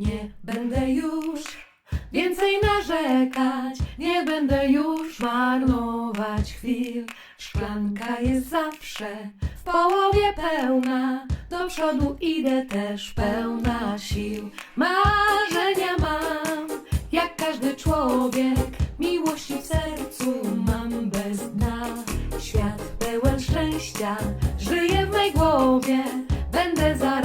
Nie będę już więcej narzekać, nie będę już marnować chwil. Szklanka jest zawsze w połowie pełna, do przodu idę też pełna sił. Marzenia mam, jak każdy człowiek, miłości w sercu mam bez dna. Świat pełen szczęścia żyje w mej głowie, będę zarażać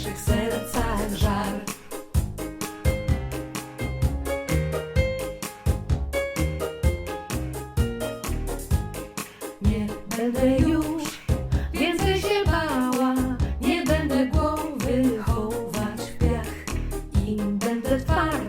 naszych sercach żar. Nie będę już więcej się bała, nie będę głowy chować w piach i będę twarz.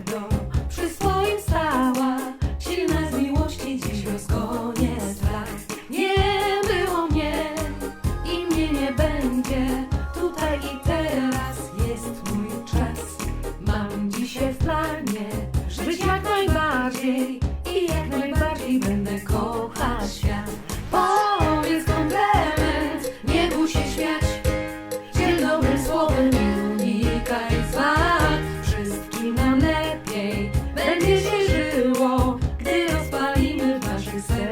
najbardziej i jak najbardziej będę kochać świat. Powiedz komplement, nie bój się śmiać. Dzień dobrym słowem nie unikaj zwad. Wszystkim nam lepiej będzie się żyło, gdy rozpalimy w naszych sercach.